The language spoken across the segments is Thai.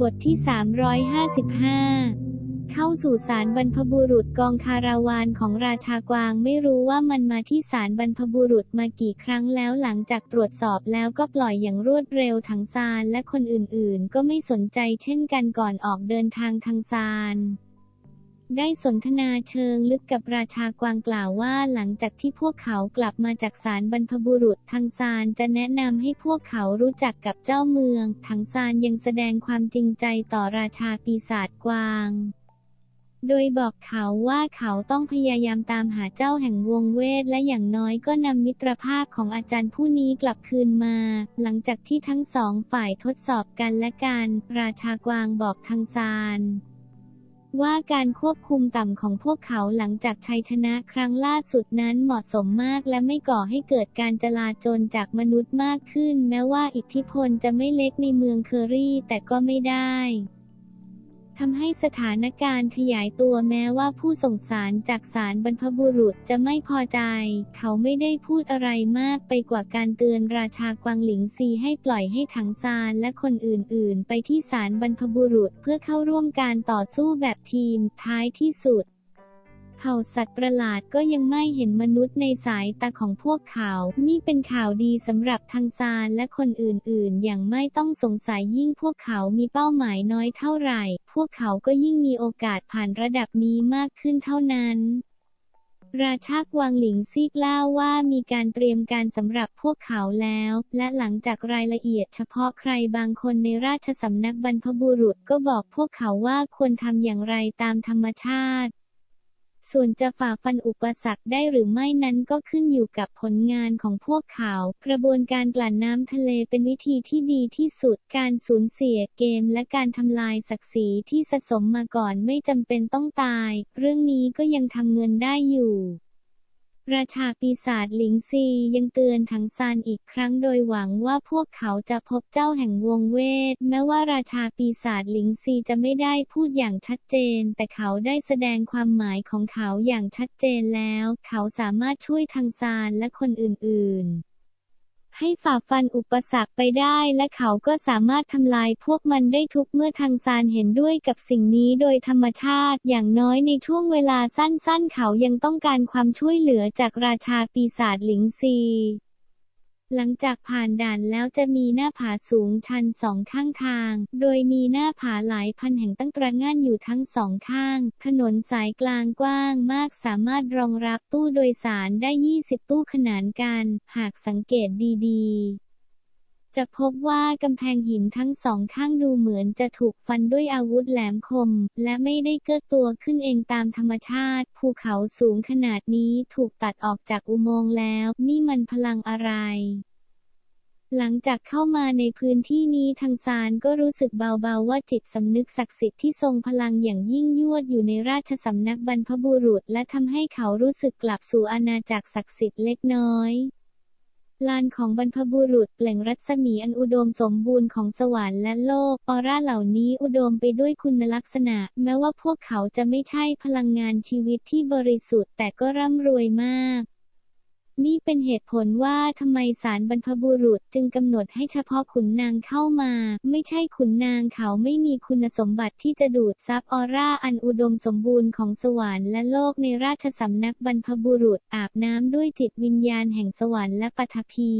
บทที่ 355 เข้าสู่ศาลบรรพบุรุษกองคาราวานของราชากวางไม่รู้ว่ามันมาที่ศาลบรรพบุรุษมากี่ครั้งแล้วหลังจากตรวจสอบแล้วก็ปล่อยอย่างรวดเร็วทางซานและคนอื่นๆ ก็ไม่สนใจเช่นกันก่อนออกเดินทางทางซาน ได้สนทนาเชิงลึกกับราชากวางกล่าวว่าหลังจากที่พวกเขากลับมาจากศาลบรรพบุรุษทางซานจะแนะนำให้พวกเขารู้จักกับเจ้าเมืองทางซานยังแสดงความจริงใจต่อราชาปีศาจกวาง โดยบอกเขาว่าเขาต้องพยายามตามหาเจ้าแห่งวงเวทและอย่างน้อยก็นำมิตรภาพของอาจารย์ผู้นี้กลับคืนมา หลังจากที่ทั้งสองฝ่ายทดสอบกันและกัน ราชากวางบอกทางซาน ว่าการควบคุมต่ำของพวกเขาหลังจากชัยชนะครั้งล่าสุดนั้นเหมาะสมมากและไม่ก่อให้เกิดการจลาจลจากมนุษย์มากขึ้น แม้ว่าอิทธิพลจะไม่เล็กในเมืองเคอรี่แต่ก็ไม่ได้ ทำให้สถานการณ์ขยายตัวแม้ว่าผู้ส่งสารจากสารบรรพบุรุษจะไม่พอใจ เขาไม่ได้พูดอะไรมากไปกว่าการเตือนราชากวางหลิงซีให้ปล่อยให้ถังซานและคนอื่นๆ ไปที่สารบรรพบุรุษเพื่อเข้าร่วมการต่อสู้แบบทีมท้ายที่สุด เผ่าสัตว์ประหลาดก็ยังไม่เห็นมนุษย์ในสายตาของพวกเขา นี่เป็นข่าวดีสำหรับทางซานและคนอื่นๆ อย่างไม่ต้องสงสัยยิ่งพวกเขามีเป้าหมายน้อยเท่าไหร่ พวกเขาก็ยิ่งมีโอกาสผ่านระดับนี้มากขึ้นเท่านั้นราชากวางหลิงซีกล่าวว่ามีการเตรียมการสำหรับพวกเขาแล้ว และหลังจากรายละเอียดเฉพาะใครบางคนในราชสำนักบรรพบุรุษก็บอกพวกเขาว่าควรทำอย่างไรตามธรรมชาติ ส่วนจะฝ่าฟันอุปสรรคได้หรือไม่นั้นก็ขึ้นอยู่กับผลงานของพวกเขา กระบวนการกลั่นน้ำทะเลเป็นวิธีที่ดีที่สุด การสูญเสียเกมและการทำลายศักดิ์ศรีที่สะสมมาก่อนไม่จำเป็นต้องตาย เรื่องนี้ก็ยังทำเงินได้อยู่ ราชาปีศาจหลิงซียังเตือนถังซานอีกครั้งโดยหวังว่าพวกเขาจะพบเจ้าแห่งวงเวท แม้ว่าราชาปีศาจหลิงซีจะไม่ได้พูดอย่างชัดเจน แต่เขาได้แสดงความหมายของเขาอย่างชัดเจนแล้ว เขาสามารถช่วยทางซานและคนอื่นๆ ให้ฝ่าฟันอุปสรรคไปได้และเขาก็สามารถทำลายพวกมันได้ทุกเมื่อทางซานเห็นด้วยกับสิ่งนี้โดยธรรมชาติอย่างน้อยในช่วงเวลาสั้นๆ เขายังต้องการความช่วยเหลือจากราชาปีศาจหลิงซี หลังจากผ่านด่านแล้วจะมีหน้าผาสูงชันสองข้างทาง โดยมีหน้าผาหลายพันแห่งตั้งตระง่านอยู่ทั้งสองข้าง ถนนสายกลางกว้างมากสามารถรองรับตู้โดยสารได้ 20 ตู้ขนานกัน หากสังเกตดีๆ จะพบว่ากำแพงหินทั้งสองข้างดูเหมือนจะถูกฟันด้วยอาวุธแหลมคม และไม่ได้เกื้อตัวขึ้นเองตามธรรมชาติ ภูเขาสูงขนาดนี้ถูกตัดออกจากอุโมงค์แล้ว นี่มันพลังอะไรหลังจากเข้ามาในพื้นที่นี้ทางซานก็รู้สึกเบาๆว่าจิตสำนึกศักดิ์สิทธิ์ที่ทรงพลังอย่างยิ่งยวดอยู่ในราชสำนักบรรพบุรุษ และทำให้เขารู้สึกกลับสู่อาณาจักรศักดิ์สิทธิ์เล็กน้อย ลานของบรรพบุรุษเปล่งรัศมีอันอุดมสมบูรณ์ของสวรรค์และโลก ออร่าเหล่านี้อุดมไปด้วยคุณลักษณะ แม้ว่าพวกเขาจะไม่ใช่พลังงานชีวิตที่บริสุทธิ์แต่ก็ร่ำรวยมาก นี่เป็นเหตุผลว่าทำไมศาลบรรพบุรุษจึงกำหนดให้เฉพาะขุนนางเข้ามา ไม่ใช่ขุนนางเขาไม่มีคุณสมบัติที่จะดูดซับออร่าอันอุดมสมบูรณ์ของสวรรค์และโลกในราชสำนักบรรพบุรุษอาบน้ำด้วยจิตวิญญาณแห่งสวรรค์และปฐพี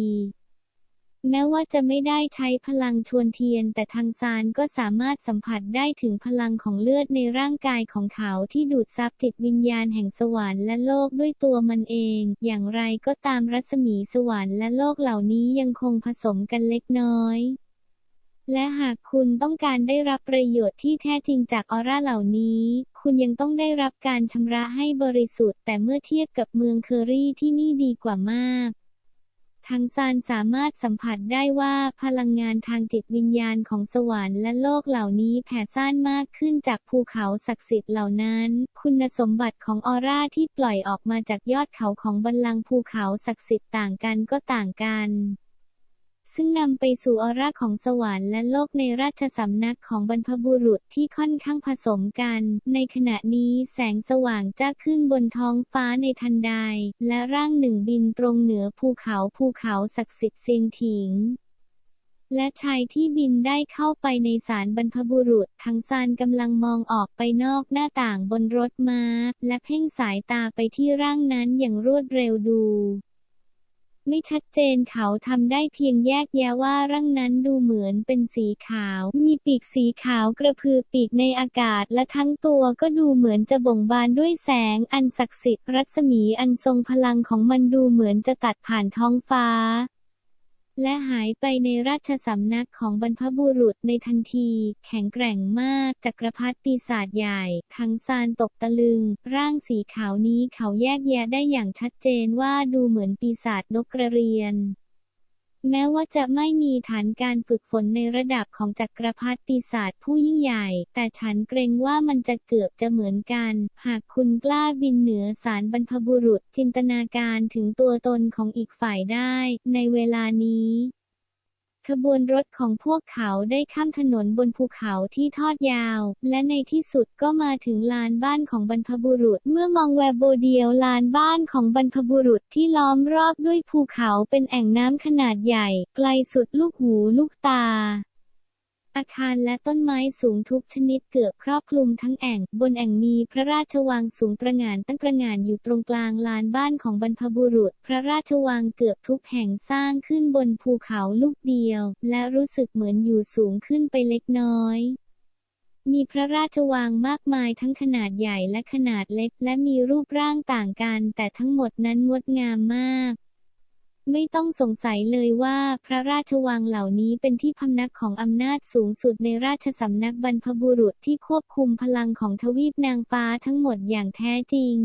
แม้ว่าจะไม่ได้ใช้พลังชวนเทียน แต่ทางซานก็สามารถสัมผัสได้ถึงพลังของเลือดในร่างกายของเขาที่ดูดซับจิตวิญญาณแห่งสวรรค์และโลกด้วยตัวมันเอง อย่างไรก็ตามรัศมีสวรรค์และโลกเหล่านี้ยังคงผสมกันเล็กน้อยและหากคุณต้องการได้รับประโยชน์ที่แท้จริงจากออร่าเหล่านี้ คุณยังต้องได้รับการชำระให้บริสุทธิ์ แต่เมื่อเทียบกับเมืองเคอรี่ที่นี่ดีกว่ามาก ทางซานสามารถสัมผัสได้ว่าพลังงานทางจิตวิญญาณของสวรรค์และโลกเหล่านี้แผ่ซ่านมากขึ้นจากภูเขาศักดิ์สิทธิ์เหล่านั้น คุณสมบัติของออร่าที่ปล่อยออกมาจากยอดเขาของบัลลังก์ภูเขาศักดิ์สิทธิ์ต่างกันก็ต่างกัน ซึ่งนำไปสู่ออร่าของสวรรค์และโลกในราชสำนักของบรรพบุรุษที่ค่อนข้างผสมกัน ในขณะนี้แสงสว่างจ้าขึ้นบนท้องฟ้าในทันใด และร่างหนึ่งบินตรงเหนือภูเขาภูเขาศักดิ์สิทธิ์เซียงถิงและชายที่บินได้เข้าไปในศาลบรรพบุรุษ ทังซานกำลังมองออกไปนอกหน้าต่างบนรถม้า และเพ่งสายตาไปที่ร่างนั้นอย่างรวดเร็วดู ไม่ชัดเจนเขาทำได้เพียงแยกแยะว่าร่างนั้นดูเหมือนเป็นสีขาว มีปีกสีขาวกระพือปีกในอากาศและทั้งตัวก็ดูเหมือนจะบ่งบานด้วยแสงอันศักดิ์สิทธิ์รัศมีอันทรงพลังของมันดูเหมือนจะตัดผ่านท้องฟ้า และหายไปในราชสำนักของบรรพบุรุษในทันที แข็งแกร่งมาก จักรพรรดิปีศาจใหญ่ ทั้งซานตกตะลึง ร่างสีขาวนี้เขาแยกแยะได้อย่างชัดเจนว่าดูเหมือนปีศาจนกกระเรียน แม้ว่าจะไม่มีฐานการฝึกฝนในระดับของจักรพรรดิปีศาจผู้ยิ่งใหญ่ แต่ฉันเกรงว่ามันจะเกือบจะเหมือนกัน หากคุณกล้าบินเหนือสารบรรพบุรุษจินตนาการถึงตัวตนของอีกฝ่ายได้ ในเวลานี้ ขบวนรถของพวกเขาได้ข้ามถนนบนภูเขาที่ทอดยาว และในที่สุดก็มาถึงลานบ้านของบรรพบุรุษ เมื่อมองแวบโบเดียวลานบ้านของบรรพบุรุษที่ล้อมรอบด้วยภูเขาเป็นแอ่งน้ำขนาดใหญ่ ไกลสุดลูกหูลูกตา อาคารและต้นไม้สูงทุกชนิดเกือบครอบคลุมทั้งแอ่ง บนแอ่งมีพระราชวังสูงประหง่านตั้งประหง่านอยู่ตรงกลางลานบ้านของบรรพบุรุษ พระราชวังเกือบทุกแห่งสร้างขึ้นบนภูเขาลูกเดียว และรู้สึกเหมือนอยู่สูงขึ้นไปเล็กน้อยมีพระราชวังมากมายทั้งขนาดใหญ่และขนาดเล็ก และมีรูปร่างต่างกัน แต่ทั้งหมดนั้นงดงามมาก ไม่ต้องสงสัยเลยว่าพระราชวังเหล่านี้เป็นที่พำนักของอำนาจสูงสุดในราชสำนักบรรพบุรุษที่ควบคุมพลังของทวีปนางฟ้าทั้งหมดอย่างแท้จริง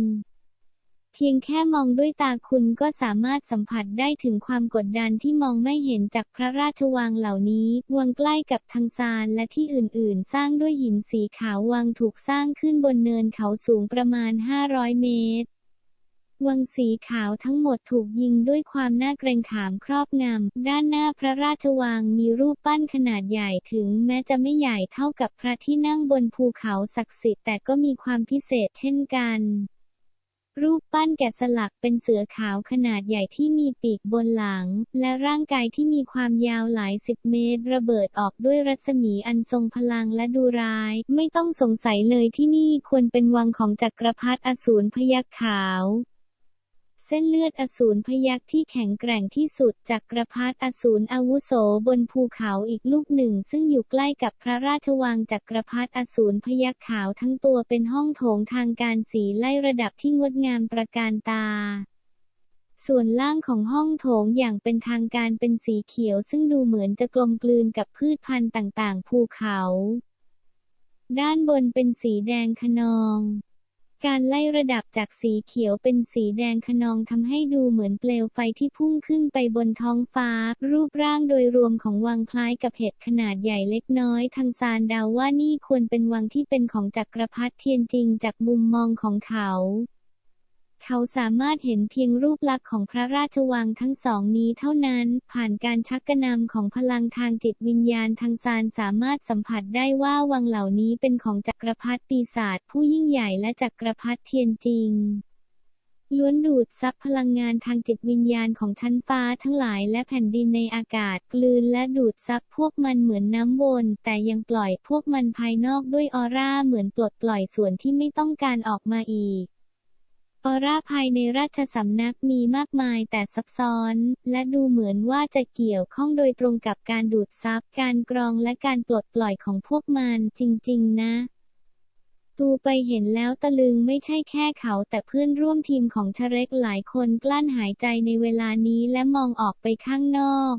เพียงแค่มองด้วยตาคุณก็สามารถสัมผัสได้ถึงความกดดันที่มองไม่เห็นจากพระราชวังเหล่านี้ วังใกล้กับทางซานและที่อื่นๆ สร้างด้วยหินสีขาววังถูกสร้างขึ้นบนเนินเขาสูงประมาณ 500 เมตร วังสีขาวทั้งหมดถูกยิงด้วยความน่าเกรงขามครอบงำ ด้านหน้าพระราชวังมีรูปปั้นขนาดใหญ่ถึงแม้จะไม่ใหญ่เท่ากับพระที่นั่งบนภูเขาศักดิ์สิทธิ์แต่ก็มีความพิเศษเช่นกันรูปปั้นแกะสลักเป็นเสือขาวขนาดใหญ่ที่มีปีกบนหลัง และร่างกายที่มีความยาวหลายสิบเมตร ระเบิดออกด้วยรัศมีอันทรงพลังและดูร้าย ไม่ต้องสงสัยเลยที่นี่ควรเป็นวังของจักรพรรดิอสูรพยัคฆ์ขาว เส้นเลือดอสูรพยักที่แข็งแกร่งที่สุดจากกระพัดอสูรอาวุโสบนภูเขาอีกลูกหนึ่ง ซึ่งอยู่ใกล้กับพระราชวังจากกระพัดอสูรพยักขาวทั้งตัวเป็นห้องโถงทางการสีไล่ระดับที่งดงามประการตาส่วนล่างของห้องโถงอย่างเป็นทางการเป็นสีเขียว ซึ่งดูเหมือนจะกลมกลืนกับพืชพันธุ์ต่างๆ ภูเขา ด้านบนเป็นสีแดงขนอง การไล่ระดับจากสีเขียวเป็นสีแดงขนองทำให้ดูเหมือนเปลวไฟที่พุ่งขึ้นไปบนท้องฟ้า รูปร่างโดยรวมของวังคล้ายกับเห็ดขนาดใหญ่เล็กน้อย ทางซานดาวว่านี่ควรเป็นวังที่เป็นของจักรพรรดิเทียนจริงจากมุมมองของเขา เขาสามารถเห็นเพียงรูปลักษณ์ของพระราชวังทั้งสองนี้เท่านั้น ผ่านการชักกระนำของพลังทางจิตวิญญาณทางซานสามารถสัมผัสได้ว่าวังเหล่านี้เป็นของจักรพรรดิปีศาจผู้ยิ่งใหญ่และจักรพรรดิเทียนจริงล้วนดูดซับพลังงานทางจิตวิญญาณของชั้นฟ้าทั้งหลายและแผ่นดินในอากาศกลืนและดูดซับพวกมันเหมือนน้ำวน แต่ยังปล่อยพวกมันภายนอกด้วยออร่าเหมือนปลดปล่อยส่วนที่ไม่ต้องการออกมาอีก ออร่าภายในราชสำนักมีมากมายแต่ซับซ้อน และดูเหมือนว่าจะเกี่ยวข้องโดยตรงกับการดูดซับการกรองและการปลดปล่อยของพวกมันจริง ๆ นะ ตูไปเห็นแล้วตะลึงไม่ใช่แค่เขาแต่เพื่อนร่วมทีมของชเร็กหลายคนกลั้นหายใจในเวลานี้และมองออกไปข้างนอก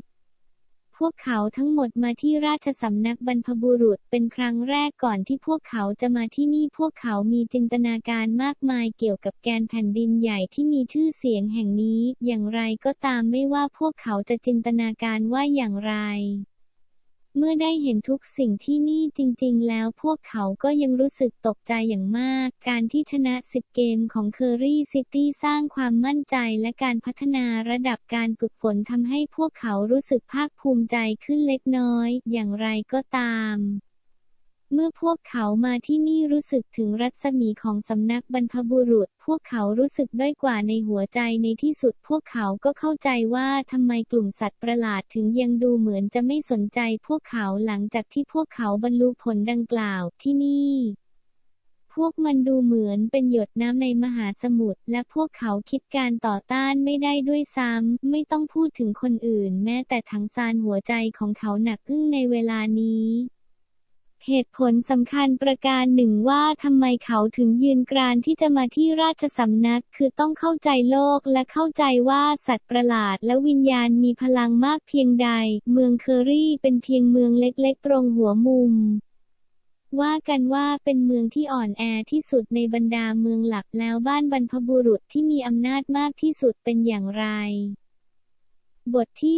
พวกเขาทั้งหมดมาที่ราชสำนักบรรพบุรุษเป็นครั้งแรกก่อนที่พวกเขาจะมาที่นี่พวกเขามีจินตนาการมากมายเกี่ยวกับแกนแผ่นดินใหญ่ที่มีชื่อเสียงแห่งนี้ อย่างไรก็ตามไม่ว่าพวกเขาจะจินตนาการว่าอย่างไร เมื่อได้เห็นทุกสิ่งที่นี่จริง ๆ แล้วพวกเขาก็ยังรู้สึกตกใจอย่างมาก การที่ชนะ 10 เกมของเคอรี่ซิตี้สร้างความมั่นใจและการพัฒนาระดับการฝึกฝนทำให้พวกเขารู้สึกภาคภูมิใจขึ้นเล็กน้อย อย่างไรก็ตาม เมื่อพวกเขามาที่นี่รู้สึกถึงรัศมีของสำนักบรรพบุรุษ พวกเขารู้สึกด้อยกว่าในหัวใจในที่สุดพวกเขาก็เข้าใจว่าทำไมกลุ่มสัตว์ประหลาดถึงยังดูเหมือนจะไม่สนใจพวกเขาหลังจากที่พวกเขาบรรลุผลดังกล่าวที่นี่พวกมันดูเหมือนเป็นหยดน้ำในมหาสมุทรและพวกเขาคิดการต่อต้านไม่ได้ด้วยซ้ำ ไม่ต้องพูดถึงคนอื่น แม้แต่ทั้งซานหัวใจของเขาหนักอึ้งในเวลานี้ เหตุผลสำคัญประการหนึ่งว่าทำไมเขาถึงยืนกรานที่จะมาที่ราชสำนัก คือต้องเข้าใจโลกและเข้าใจว่าสัตว์ประหลาดและวิญญาณมีพลังมากเพียงใด เมืองเคอรี่เป็นเพียงเมืองเล็กๆ ตรงหัวมุม ว่ากันว่าเป็นเมืองที่อ่อนแอที่สุดในบรรดาเมืองหลักแล้วบ้านบรรพบุรุษที่มีอำนาจมากที่สุดเป็นอย่างไร บทที่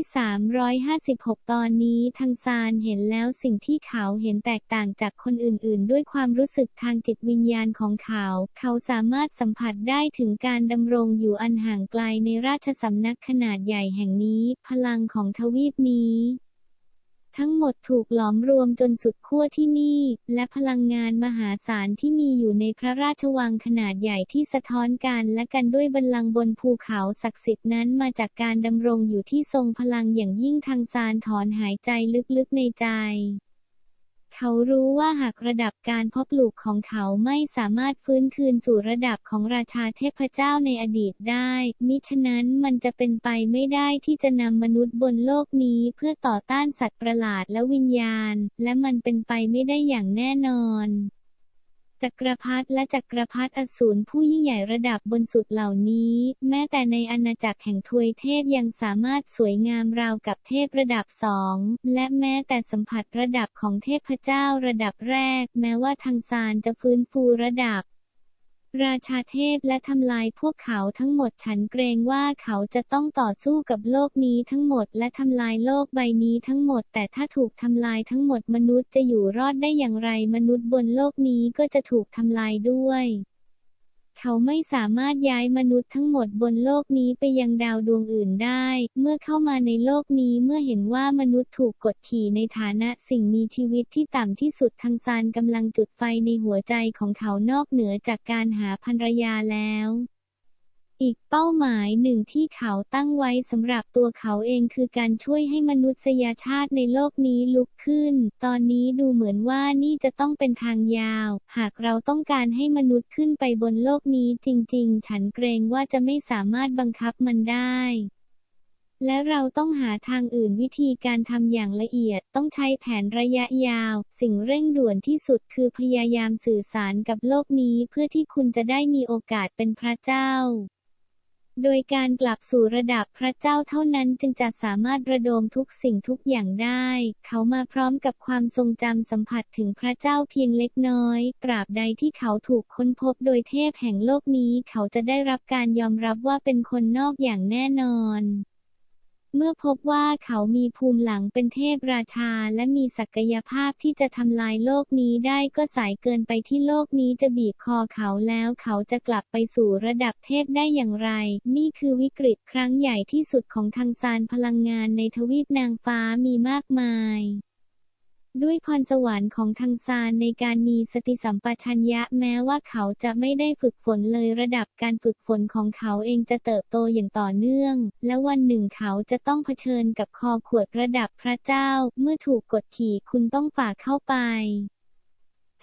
356 ตอนนี้ทางซานเห็นแล้วสิ่งที่เขาเห็นแตกต่างจากคนอื่น ๆ ด้วยความรู้สึกทางจิตวิญญาณของเขา เขาสามารถสัมผัสได้ถึงการดำรงอยู่อันห่างไกลในราชสำนักขนาดใหญ่แห่งนี้ พลังของทวีปนี้ ทั้งหมดถูกหลอมรวมจนสุดขั้วที่นี่ และพลังงานมหาศาลที่มีอยู่ในพระราชวังขนาดใหญ่ที่สะท้อนกันและกันด้วยบัลลังก์บนภูเขาศักดิ์สิทธิ์นั้นมาจากการดำรงอยู่ที่ทรงพลังอย่างยิ่งทางซานถอนหายใจลึกๆในใจ เขารู้ว่าหากระดับการเพาะปลูกของเขาไม่สามารถฟื้นคืนสู่ระดับของราชาเทพเจ้าในอดีตได้ มิฉะนั้นมันจะเป็นไปไม่ได้ที่จะนำมนุษย์บนโลกนี้เพื่อต่อต้านสัตว์ประหลาดและวิญญาณ และมันเป็นไปไม่ได้อย่างแน่นอน จักรพรรดิและจักรพรรดิอสูรผู้ยิ่งใหญ่ระดับบนสุดเหล่านี้ แม้แต่ในอาณาจักรแห่งทวยเทพยังสามารถสวยงามราวกับเทพระดับสองและแม้แต่สัมผัสระดับของเทพเจ้าระดับแรก แม้ว่าทางซานจะฟื้นฟูระดับ ราชาเทพและทำลายพวกเขาทั้งหมดฉันเกรงว่าเขาจะต้องต่อสู้กับโลกนี้ทั้งหมดและทำลายโลกใบนี้ทั้งหมด แต่ถ้าถูกทำลายทั้งหมดมนุษย์จะอยู่รอดได้อย่างไรมนุษย์บนโลกนี้ก็จะถูกทำลายด้วย เขาไม่สามารถย้ายมนุษย์ทั้งหมดบนโลกนี้ไปยังดาวดวงอื่นได้ เมื่อเข้ามาในโลกนี้เมื่อเห็นว่ามนุษย์ถูกกดขี่ในฐานะสิ่งมีชีวิตที่ต่ำที่สุดทางซานกำลังจุดไฟในหัวใจของเขานอกเหนือจากการหาภรรยาแล้ว อีกเป้าหมายหนึ่งที่เขาตั้งไว้สำหรับตัวเขาเองคือการช่วยให้มนุษยชาติในโลกนี้ลุกขึ้น ตอนนี้ดูเหมือนว่านี่จะต้องเป็นทางยาว หากเราต้องการให้มนุษย์ขึ้นไปบนโลกนี้จริง ๆ ฉันเกรงว่าจะไม่สามารถบังคับมันได้และเราต้องหาทางอื่นวิธีการทำอย่างละเอียด ต้องใช้แผนระยะยาว สิ่งเร่งด่วนที่สุดคือพยายามสื่อสารกับโลกนี้เพื่อที่คุณจะได้มีโอกาสเป็นพระเจ้า โดยการกลับสู่ระดับพระเจ้าเท่านั้นจึงจะสามารถระดมทุกสิ่งทุกอย่างได้ เขามาพร้อมกับความทรงจำสัมผัสถึงพระเจ้าเพียงเล็กน้อย ตราบใดที่เขาถูกค้นพบโดยเทพแห่งโลกนี้ เขาจะได้รับการยอมรับว่าเป็นคนนอกอย่างแน่นอน เมื่อพบว่าเขามีภูมิหลังเป็นเทพราชา และมีศักยภาพที่จะทำลายโลกนี้ได้ก็สายเกินไปที่โลกนี้จะบีบคอเขาแล้วเขาจะกลับไปสู่ระดับเทพได้อย่างไร นี่คือวิกฤตครั้งใหญ่ที่สุดของทางซานพลังงานในทวีปนางฟ้ามีมากมาย ด้วยพรสวรรค์ของทางซานในการมีสติสัมปชัญญะแม้ว่าเขาจะไม่ได้ฝึกฝนเลยระดับการฝึกฝนของเขาเองจะเติบโตอย่างต่อเนื่อง และวันหนึ่งเขาจะต้องเผชิญกับคอขวดระดับพระเจ้า เมื่อถูกกดขี่คุณต้องฝ่าเข้าไป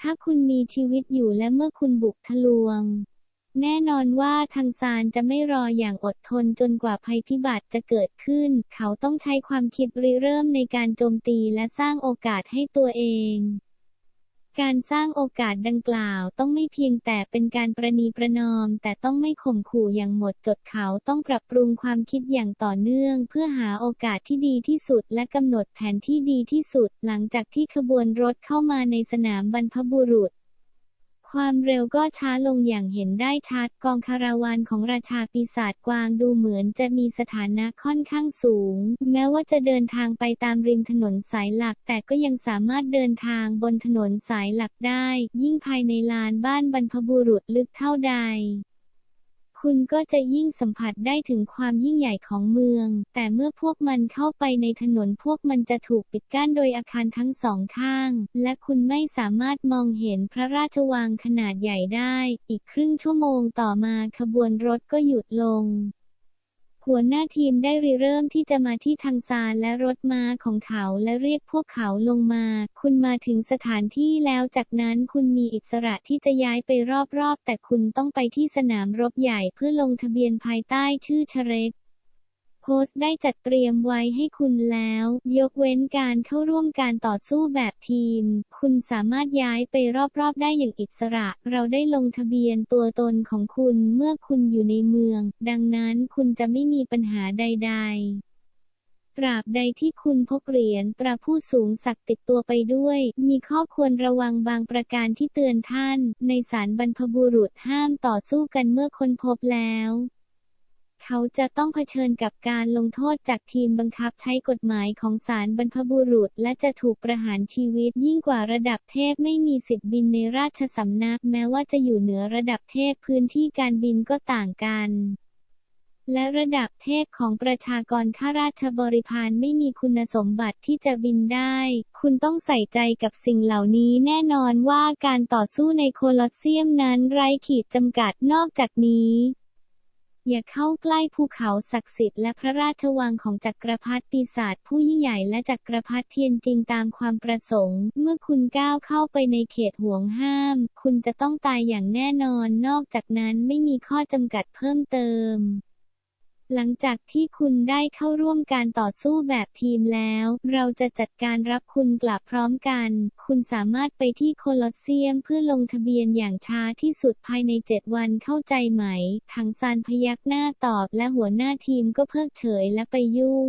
ถ้าคุณมีชีวิตอยู่และเมื่อคุณบุกทะลวง แน่นอนว่าทางซานจะไม่รออย่างอดทนจนกว่าภัยพิบัติจะเกิดขึ้น เขาต้องใช้ความคิดริเริ่มในการโจมตีและสร้างโอกาสให้ตัวเอง การสร้างโอกาสดังกล่าวต้องไม่เพียงแต่เป็นการประนีประนอม แต่ต้องไม่ข่มขู่อย่างหมดจดเขาต้องปรับปรุงความคิดอย่างต่อเนื่อง เพื่อหาโอกาสที่ดีที่สุดและกำหนดแผนที่ดีที่สุด หลังจากที่ขบวนรถเข้ามาในสนามบรรพบุรุษ ความเร็วก็ช้าลงอย่างเห็นได้ชัด กองคาราวานของราชาปีศาจกวางดูเหมือนจะมีสถานะค่อนข้างสูง แม้ว่าจะเดินทางไปตามริมถนนสายหลัก แต่ก็ยังสามารถเดินทางบนถนนสายหลักได้ ยิ่งภายในลานบ้านบรรพบุรุษลึกเท่าใด คุณก็จะยิ่งสัมผัสได้ถึงความยิ่งใหญ่ของเมือง แต่เมื่อพวกมันเข้าไปในถนนพวกมันจะถูกปิดกั้นโดยอาคารทั้งสองข้าง และคุณไม่สามารถมองเห็นพระราชวังขนาดใหญ่ได้ อีกครึ่งชั่วโมงต่อมาขบวนรถก็หยุดลง หัวหน้าทีมได้ริเริ่มที่จะมาที่ทางซานและรถม้าของเขาและเรียกพวกเขาลงมา คุณมาถึงสถานที่แล้วจากนั้นคุณมีอิสระที่จะย้ายไปรอบๆ แต่คุณต้องไปที่สนามรบใหญ่เพื่อลงทะเบียนภายใต้ชื่อชเรก โพสต์ได้จัดเตรียมไว้ให้คุณแล้ว ยกเว้นการเข้าร่วมการต่อสู้แบบทีม คุณสามารถย้ายไปรอบๆได้อย่างอิสระ เราได้ลงทะเบียนตัวตนของคุณเมื่อคุณอยู่ในเมือง ดังนั้นคุณจะไม่มีปัญหาใด ๆตราบใดที่คุณพกเหรียญตราผู้สูงศักดิ์ติดตัวไปด้วย มีข้อควรระวังบางประการที่เตือนท่าน ในสารบรรพบุรุษห้ามต่อสู้กันเมื่อค้นพบแล้ว เขาจะต้องเผชิญกับการลงโทษจากทีมบังคับใช้กฎหมายของศาลบรรพบุรุษ และจะถูกประหารชีวิตยิ่งกว่าระดับเทพไม่มีสิทธิ์บินในราชสำนัก แม้ว่าจะอยู่เหนือระดับเทพพื้นที่การบินก็ต่างกันและระดับเทพของประชากรข้าราชบริพารไม่มีคุณสมบัติที่จะบินได้ คุณต้องใส่ใจกับสิ่งเหล่านี้แน่นอนว่าการต่อสู้ในโคลอสเซียมนั้นไร้ขีดจำกัดนอกจากนี้ อย่าเข้าใกล้ภูเขาศักดิ์สิทธิ์และพระราชวังของจักรพรรดิปีศาจผู้ยิ่งใหญ่และจักรพรรดิเทียนจริงตามความประสงค์ เมื่อคุณก้าวเข้าไปในเขตห่วงห้าม คุณจะต้องตายอย่างแน่นอน นอกจากนั้นไม่มีข้อจำกัดเพิ่มเติม หลังจากที่คุณได้เข้าร่วมการต่อสู้แบบทีมแล้ว เราจะจัดการรับคุณกลับพร้อมกัน คุณสามารถไปที่โคลอสเซียมเพื่อลงทะเบียนอย่างช้าที่สุดภายใน 7 วันเข้าใจไหมถังซานพยักหน้าตอบและหัวหน้าทีมก็เพิกเฉยและไปยุ่ง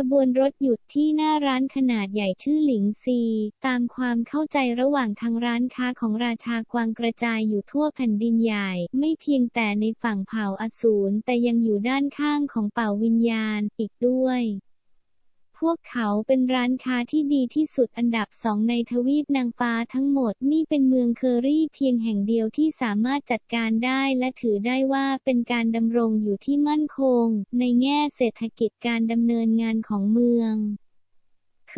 ขบวนรถหยุดที่หน้าร้านขนาดใหญ่ชื่อหลิงซี ตามความเข้าใจระหว่างทางร้านค้าของราชากวางกระจายอยู่ทั่วแผ่นดินใหญ่ ไม่เพียงแต่ในฝั่งเผ่าอสูรแต่ยังอยู่ด้านข้างของเป่าวิญญาณอีกด้วย พวกเขาเป็นร้านค้าที่ดีที่สุดอันดับสองในทวีปนางฟ้าทั้งหมดนี่เป็นเมืองเคอรี่เพียงแห่งเดียวที่สามารถจัดการได้และถือได้ว่าเป็นการดำรงอยู่ที่มั่นคง ในแง่เศรษฐกิจการดำเนินงานของเมือง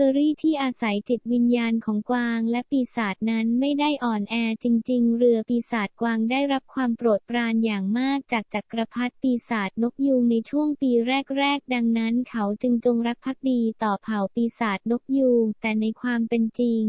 อรี่ที่อาศัยจิตวิญญาณของกวางและปีศาจนั้นไม่ได้อ่อนแอจริง ๆ เรือปีศาจกวางได้รับความโปรดปรานอย่างมากจากจักรพรรดิปีศาจนกยูงในช่วงปีแรก ๆ ดังนั้นเขาจึงจงรักภักดีต่อเผ่าปีศาจนกยูงแต่ในความเป็นจริง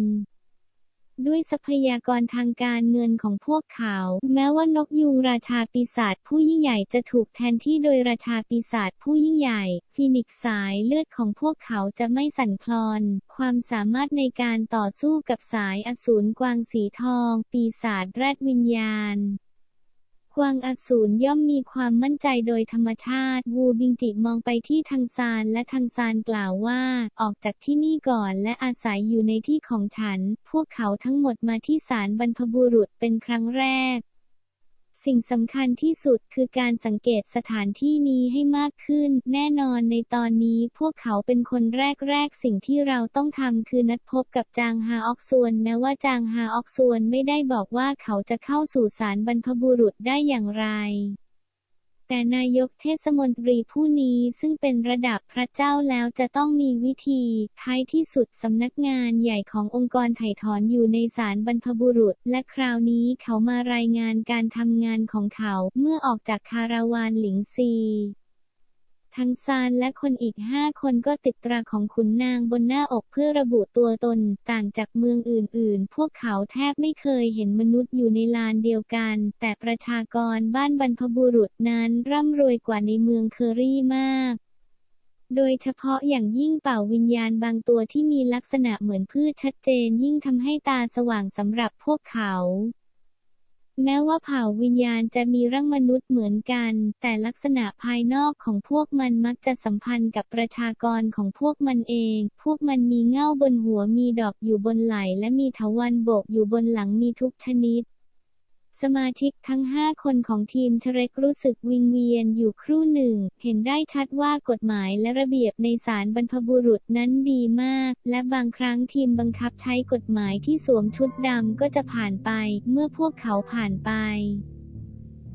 ด้วยทรัพยากรทางการเงินของพวกเขา แม้ว่านกยูงราชาปีศาจผู้ยิ่งใหญ่จะถูกแทนที่โดยราชาปีศาจผู้ยิ่งใหญ่ฟีนิกซ์สายเลือดของพวกเขาจะไม่สั่นคลอน ความสามารถในการต่อสู้กับสายอสูรกวางสีทอง ปีศาจแรดวิญญาณ วางอสูรย่อมมีความมั่นใจโดยธรรมชาติ วูบิงจิมองไปที่ทางซานและทางซานกล่าวว่า ออกจากที่นี่ก่อนและอาศัยอยู่ในที่ของฉัน พวกเขาทั้งหมดมาที่ศาลบรรพบุรุษเป็นครั้งแรก สิ่งสำคัญที่สุดคือการสังเกตสถานที่นี้ให้มากขึ้น แน่นอนในตอนนี้พวกเขาเป็นคนแรกๆ สิ่งที่เราต้องทำคือนัดพบกับจางฮาออกซวน แม้ว่าจางฮาออกซวนไม่ได้บอกว่าเขาจะเข้าสู่สารบรรพบุรุษได้อย่างไร แต่นายกเทศมนตรีผู้นี้ซึ่งเป็นระดับพระเจ้าแล้วจะต้องมีวิธี ท้ายที่สุดสำนักงานใหญ่ขององค์กรไถ่ถอนอยู่ในศาลบรรพบุรุษ และคราวนี้เขามารายงานการทำงานของเขาเมื่อออกจากคาราวานหลิงซี ทั้งซานและคนอีกห้าคนก็ติดตราของขุนนางบนหน้าอกเพื่อระบุตัวตน ต่างจากเมืองอื่นๆ พวกเขาแทบไม่เคยเห็นมนุษย์อยู่ในลานเดียวกัน แต่ประชากรบ้านบรรพบุรุษนั้นร่ำรวยกว่าในเมืองเคอรี่มากโดยเฉพาะอย่างยิ่งเป่าวิญญาณบางตัวที่มีลักษณะเหมือนพืชชัดเจนยิ่งทำให้ตาสว่างสำหรับพวกเขา แม้ว่าเผ่าวิญญาณจะมีร่างมนุษย์เหมือนกัน แต่ลักษณะภายนอกของพวกมันมักจะสัมพันธ์กับประชากรของพวกมันเอง พวกมันมีเง่าบนหัวมีดอกอยู่บนไหล่และมีเถาวันโบกอยู่บนหลังมีทุกชนิด สมาชิกทั้ง 5 คนของทีมเชเรกรู้สึกวิงเวียนอยู่ครู่หนึ่ง เห็นได้ชัดว่ากฎหมายและระเบียบในศาลบรรพบุรุษนั้นดีมาก และบางครั้งทีมบังคับใช้กฎหมายที่สวมชุดดำก็จะผ่านไป เมื่อพวกเขาผ่านไป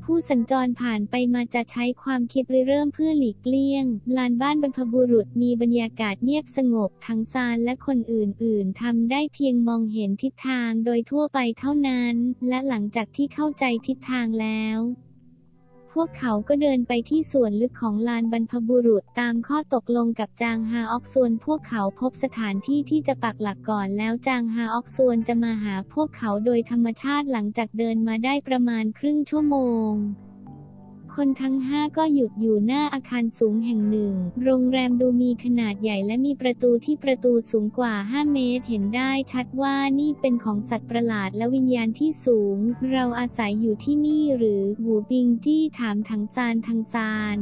ผู้สัญจรผ่านไปมาจะใช้ความคิดริเริ่มเพื่อหลีกเลี่ยง ลานบ้านบรรพบุรุษมีบรรยากาศเงียบสงบ ทั้งซานและคนอื่นๆทำได้เพียงมองเห็นทิศทางโดยทั่วไปเท่านั้น และหลังจากที่เข้าใจทิศทางแล้ว พวกเขาก็เดินไปที่ส่วนลึกของลานบรรพบุรุษตามข้อตกลงกับจางฮาออกส่วน พวกเขาพบสถานที่ที่จะปักหลักก่อนแล้วจางฮาออกส่วนจะมาหาพวกเขาโดยธรรมชาติหลังจากเดินมาได้ประมาณครึ่งชั่วโมง คนทั้งห้าก็หยุดอยู่หน้าอาคารสูงแห่งหนึ่ง โรงแรมดูมีขนาดใหญ่และมีประตูที่ประตูสูงกว่า 5 เมตร เห็นได้ชัดว่านี่เป็นของสัตว์ประหลาดและวิญญาณที่สูง เราอาศัยอยู่ที่นี่หรือ หูปิงจี้ถามถังซานถังซาน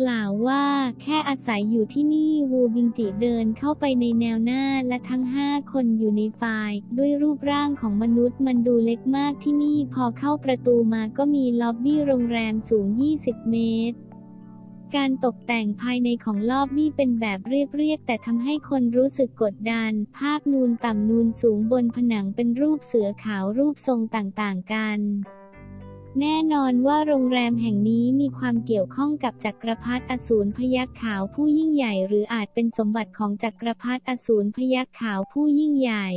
กล่าวว่าแค่อาศัยอยู่ที่นี่วูบิงจิเดินเข้าไปในแนวหน้าและทั้งห้าคนอยู่ในไฟล์ด้วยรูปร่างของมนุษย์มันดูเล็กมากที่นี่พอเข้าประตูมาก็มีล็อบบี้โรงแรมสูง 20 เมตรการตกแต่งภายในของลอบบี้เป็นแบบเรียบๆแต่ทำให้คนรู้สึกกดดัน ภาพนูนต่ำนูนสูงบนผนังเป็นรูปเสือขาวรูปทรงต่างๆกัน แน่นอนว่าโรงแรมแห่งนี้มีความเกี่ยวข้องกับจักรพรรดิอสูรพยัคฆ์ขาวผู้ยิ่งใหญ่ หรืออาจเป็นสมบัติของจักรพรรดิอสูรพยัคฆ์ขาวผู้ยิ่งใหญ่